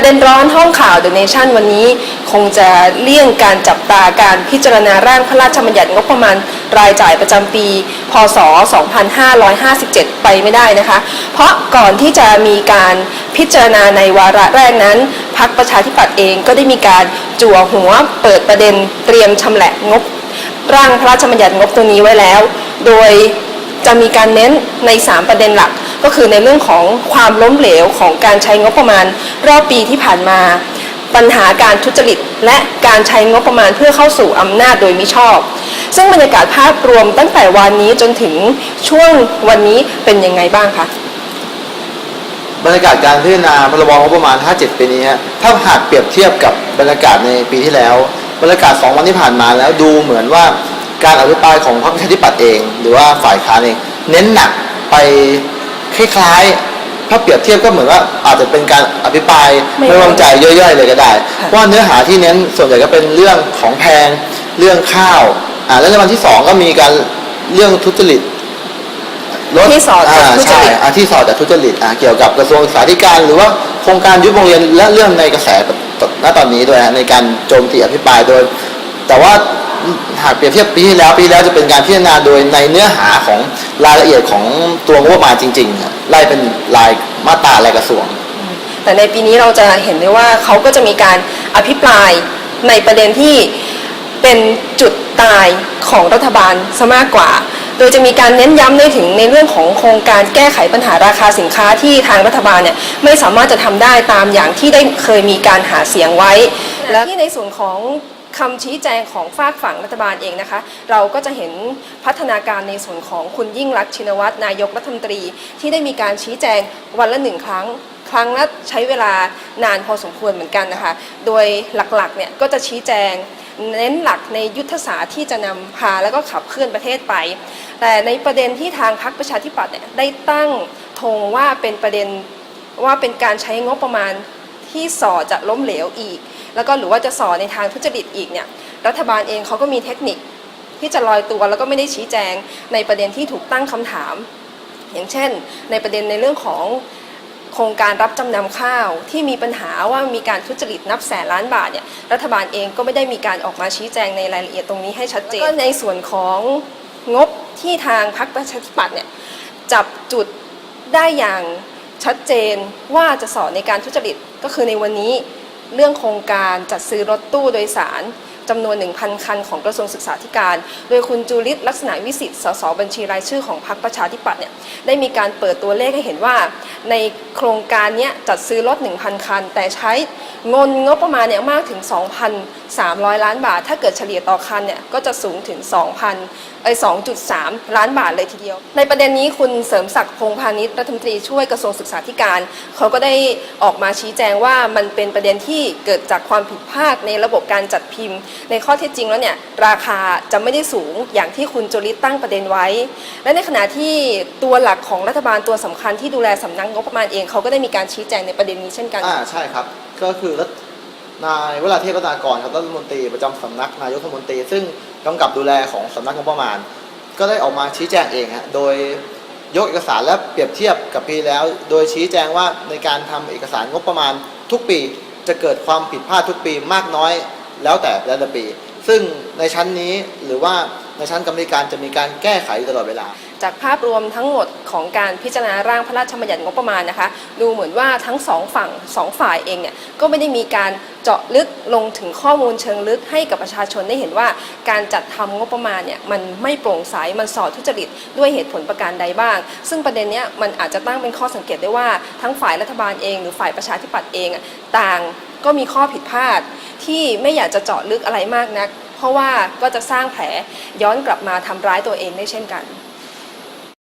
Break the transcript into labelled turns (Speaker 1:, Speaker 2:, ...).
Speaker 1: ประเด็นร้อนห้องข่าว The Nation วันนี้คงจะเลี่ยงการจับตาการพิจารณาร่างพระราชบัญญัติงบประมาณรายจ่ายประจำปี พศ 2557 ไปไม่ได้นะคะ เพราะก่อนที่จะมีการพิจารณาในวาระแรกนั้นพรรคประชาธิปัตย์เองก็ได้มีการจั่วหัวเปิดประเด็นเตรียมชำแหละงบ ร่างพระราชบัญญัติงบตัวนี้ไว้แล้ว โดยจะมีการเน้นใน 3 ประเด็นหลัก ก็คือในเรื่องของความล้มเหลวของการใช้งบประมาณรอบปีที่ผ่านมา ปัญหาการทุจริต และการใช้งบประมาณเพื่อเข้าสู่อำนาจโดยมิชอบ ซึ่งบรรยากาศภาพรวมตั้งแต่วันนี้จนถึงช่วงวันนี้เป็นยังไงบ้างคะ
Speaker 2: บรรยากาศการพิจารณาพรบงบประมาณ 57 ปีนี้ฮะถ้าหากเปรียบเทียบกับบรรยากาศในปีที่แล้ว บรรยากาศ 2 วันที่ผ่านมาแล้วดูเหมือนว่าการอภิปรายของพรรคประชาธิปัตย์เอง หรือว่าฝ่ายค้านเอง เน้นหนักไป คล้ายๆ ถ้าเปรียบเทียบก็เหมือนว่าอาจจะเป็นการอภิปราย
Speaker 1: ไม่
Speaker 2: ไม่ไว้วางใจย่อยๆ เลยก็ได้
Speaker 1: ค่ะ
Speaker 2: ว่าเนื้อหาที่เน้นส่วนใหญ่ก็เป็นเรื่องของแพงเรื่องข้าวอ่าแล้วในวันที่สองก็มีการเรื่องทุจริตลด
Speaker 1: ที่สอดจากาทุจริต
Speaker 2: ใช่อ่าที่สอดจากทุจริตอ่าเกี่ยวกับกระทรวงศึกษาธิการ หรือว่าโครงการยุบโรงเรียนและเรื่องในกระแสณตอนนี้ด้วยฮะในการโจมตีอภิปรายโดย แต่ว่าหากเปรียบเทียบปีที่แล้วปีที่แล้วจะเป็นการพิจารณาโดยในเนื้อหาของ รายละเอียดของตัวงบประมาณจริงๆไล่เป็นรายมาตรารายกระทรวง
Speaker 1: แต่ในปีนี้เราจะเห็นได้ว่าเขาก็จะมีการอภิปรายในประเด็นที่เป็นจุดตายของรัฐบาลซะมากกว่า โดยจะมีการเน้นย้ำในถึงในเรื่องของโครงการแก้ไขปัญหาราคาสินค้าที่ทางรัฐบาลเนี่ยไม่สามารถจะทำได้ตามอย่างที่ได้เคยมีการหาเสียงไว้ และที่ในส่วนของ คำชี้แจงของฝากฝั่งรัฐบาลเองนะคะ เราก็จะเห็นพัฒนาการในส่วนของคุณยิ่งรักชินวัตรนายกรัฐมนตรี ที่ได้มีการชี้แจงวันละหนึ่งครั้งครั้งละใช้เวลานานพอสมควรเหมือนกันนะคะ โดยหลักๆเนี่ยก็จะชี้แจงเน้นหลักในยุทธศาสตร์ที่จะนำพาแล้วก็ขับเคลื่อนประเทศไป แต่ในประเด็นที่ทางพรรคประชาธิปัตย์เนี่ยได้ตั้งธงว่าเป็นประเด็นว่าเป็นการใช้งบประมาณที่ส่อจะล้มเหลวอีก แล้วก็หรือว่าจะส่อในทางทุจริตอีกเนี่ยรัฐบาลเองเขาก็มีเทคนิคที่จะลอยตัวแล้วก็ไม่ได้ชี้แจงในประเด็นที่ถูกตั้งคำถาม อย่างเช่น ในประเด็นในเรื่องของโครงการรับจำนำข้าวที่มีปัญหาว่ามีการทุจริตนับแสนล้านบาทเนี่ยรัฐบาลเองก็ไม่ได้มีการออกมาชี้แจงในรายละเอียดตรงนี้ให้ชัดเจนก็ในส่วนของงบที่ทางพรรคประชาธิปัตย์เนี่ยจับจุดได้อย่างชัดเจนว่าจะสอนในการทุจริตก็คือในวันนี้ เรื่องโครงการจัดซื้อรถตู้โดยสาร จำนวน 1,000 คันของกระทรวงศึกษาธิการ โดยคุณจูลิตลักษณะวิสิทธิ์สสบัญชีรายชื่อของพรรคประชาธิปัตย์เนี่ยได้มีการเปิดตัวเลขให้เห็นว่า ในโครงการนี้จัดซื้อรถ 1,000 คัน แต่ใช้เงินงบประมาณเนี่ยมากถึง 2,300 ล้านบาท ถ้าเกิดเฉลี่ยต่อคันเนี่ยก็จะสูงถึง 2,000ไอ้2.3 ล้านบาทเลยทีเดียว ในประเด็นนี้คุณเสริมศักดิ์พงพาณิชย์รัฐมนตรีช่วยกระทรวงศึกษาธิการเขาก็ได้ออกมาชี้แจงว่ามันเป็นประเด็นที่เกิดจากความผิดพลาดในระบบการจัดพิมพ์ในข้อเท็จจริงแล้วเนี่ยราคาจะไม่ได้สูงอย่างที่คุณจุลิตตั้งประเด็นไว้ และในขณะที่ตัวหลักของรัฐบาลตัวสำคัญที่ดูแลสำนักงบประมาณเองเขาก็ได้มีการชี้แจงในประเด็นนี้เช่นกัน
Speaker 2: อ่าใช่ครับ ก็คือรัฐนายวราเทพรัตนากรครับรัฐมนตรีประจำสำนักนายกรัฐมนตรี ซึ่งกำกับดูแลของสำนักงบประมาณ ก็ได้ออกมาชี้แจงเองฮะโดยยกเอกสารและเปรียบเทียบกับปีแล้ว โดยชี้แจงว่าในการทำเอกสารงบประมาณทุกปีจะเกิดความผิดพลาดทุกปีมากน้อย แล้วแต่แต่ละปี ซึ่งในชั้นนี้หรือว่าในชั้นกรรมธิการจะมีการแก้ไขตลอดเวลา
Speaker 1: จากภาพรวมทั้งหมดของการพิจารณาร่างพระราชบัญญัติงบประมาณนะคะ ดูเหมือนว่าทั้งสองฝั่งสองฝ่ายเองเนี่ยก็ไม่ได้มีการเจาะลึกลงถึงข้อมูลเชิงลึกให้กับประชาชนได้เห็นว่า การจัดทำงบประมาณเนี่ยมันไม่โปร่งใสมันสอดทุจริตด้วยเหตุผลประการใดบ้าง ซึ่งประเด็นเนี้ยมันอาจจะตั้งเป็นข้อสังเกตได้ว่าทั้งฝ่ายรัฐบาลเอง หรือฝ่ายประชาธิปัตย์เองต่าง ก็มีข้อผิดพลาดที่ไม่อยากจะเจาะลึกอะไรมากนัก เพราะว่าก็จะสร้างแผลย้อนกลับมาทำร้ายตัวเองได้เช่นกัน